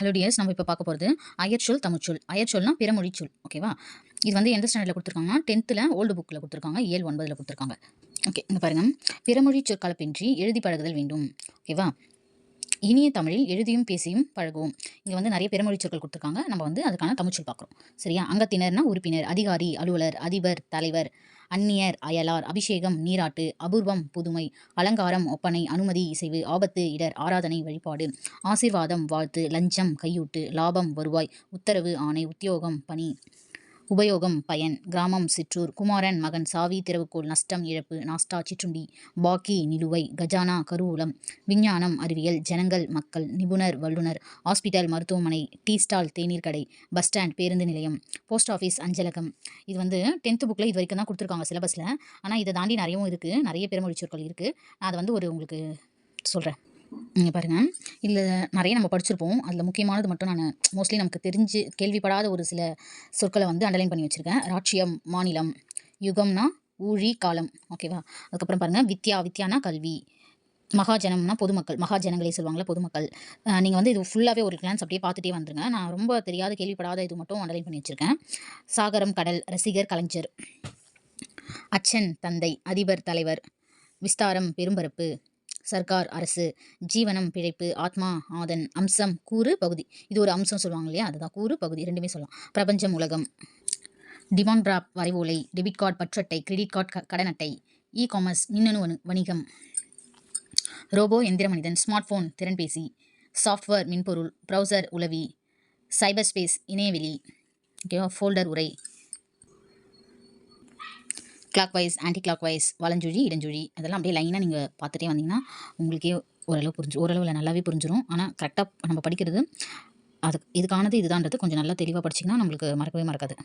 Hello tears நம்ம இப்போ பார்க்க போகிறது அயற்சொல் தமிழ்ச்சொல் அயற்சொல்னா பிறமொழி சொல் ஓகேவா இது வந்து எந்த ஸ்டாண்டர்டில் கொடுத்துருக்காங்கன்னா டென்த்தில் ஓல்டு புக்கில் கொடுத்துருக்காங்க ஏழு ஒன்பதில் கொடுத்துருக்காங்க. ஓகே இங்கே பாருங்கள் பிறமொழி சொற்களப்பின்றி எழுதி பழகுதல் வேண்டும் ஓகேவா இனிய தமிழில் எழுதியும் பேசியும் பழகுவோம். இங்கே வந்து நிறைய பெருமொழி சொற்கள் கொடுத்துருக்காங்க. நம்ம வந்து அதுக்கான தமிழ்ச்சொல் பார்க்குறோம். சரியா? அங்கத்தினர்னா உறுப்பினர் அதிகாரி அலுவலர் அதிபர் தலைவர் அந்நியர் அயலார் அபிஷேகம் நீராட்டு அபூர்வம் புதுமை அலங்காரம் ஒப்பனை அனுமதி இசைவு ஆபத்து இடர் ஆராதனை வழிபாடு ஆசீர்வாதம் வாழ்த்து லஞ்சம் கையூட்டு லாபம் வருவாய் உத்தரவு ஆணை உத்தியோகம் பணி. உபயோகம் பயன். கிராமம் சிற்றூர். குமாரன் மகன் சாவி திறவுகோள் நஷ்டம் இழப்பு நாஸ்டா சிற்றுண்டி பாக்கி நிலுவை கஜானா கருவூலம் விஞ்ஞானம் அறிவியல் ஜனங்கள் மக்கள் நிபுணர் வல்லுநர் ஹாஸ்பிட்டல் மருத்துவமனை டீ ஸ்டால் தேநீர் கடை பஸ் ஸ்டாண்ட் பேருந்து நிலையம் போஸ்ட் ஆஃபீஸ் அஞ்சலகம். இது வந்து டென்த்து புக்கில் இது வரைக்கும் தான் கொடுத்துருக்காங்க சிலபஸில். ஆனால் இதை தாண்டி நிறையவும் இருக்குது நிறைய பெருமொழி சொற்கள் இருக்குது நான் அதை வந்து ஒரு உங்களுக்கு சொல்கிறேன் இங்கே பாருங்கள் இதில் நிறைய நம்ம படிச்சிருப்போம். அதில் முக்கியமானது மட்டும் நான் மோஸ்ட்லி நமக்கு தெரிஞ்சு கேள்விப்படாத ஒரு சில சொற்களை வந்து அண்டர்லைன் பண்ணி வச்சுருக்கேன். ராட்சியம் மாநிலம் யுகம்னா ஊழி காலம். ஓகேவா அதுக்கப்புறம் பாருங்கள் வித்யா வித்யானா கல்வி. மகாஜனம்னா பொதுமக்கள். மகாஜனங்களே சொல்லுவாங்கள்ல பொதுமக்கள். நீங்கள் வந்து இது ஃபுல்லாகவே ஒரு கிளான்ஸ் அப்படியே பார்த்துட்டே வந்துருங்க. நான் ரொம்ப தெரியாத கேள்விப்படாத இது மட்டும் அண்டர்லைன் பண்ணி வச்சுருக்கேன். சாகரம் கடல் ரசிகர் கலைஞர். அச்சன் தந்தை அதிபர் தலைவர். விஸ்தாரம் பெரும்பரப்பு. சர்க்கார் அரசு ஜீவனம் பிழைப்பு ஆத்மா ஆதன் அம்சம் கூறு பகுதி. இது ஒரு அம்சம் சொல்லுவாங்க இல்லையா? அதுதான் கூறு பகுதி ரெண்டுமே சொல்லலாம். பிரபஞ்சம் உலகம். டிமாண்ட் டிராப் வரைவோலை டெபிட் கார்டு பற்றட்டை கிரெடிட் கார்டு க கடன் அட்டை இ காமர்ஸ் மின்னணு வணிகம். ரோபோ எந்திர மனிதன் ஸ்மார்ட் ஃபோன் திறன்பேசி சாஃப்ட்வேர் மின்பொருள் ப்ரௌசர் உளவி சைபர் ஸ்பேஸ் இணையவெளி ஓகேவா? ஃபோல்டர் உரை. Clockwise anticlockwise வலஞ்சுழி இடஞ்சுழி அதெல்லாம் அப்படியே லைனாக நீங்கள் பார்த்துட்டே வந்தீங்கன்னா உங்களுக்கே ஓரளவு புரிஞ்சு ஓரளவில் நல்லாவே புரிஞ்சிடும் ஆனால் கரெக்டாக நம்ம படிக்கிறது அது இதுக்கானது இதுதான்றது கொஞ்சம் நல்லா தெளிவாக படிச்சிங்கன்னா நம்மளுக்கு மறக்கவே மறக்காது.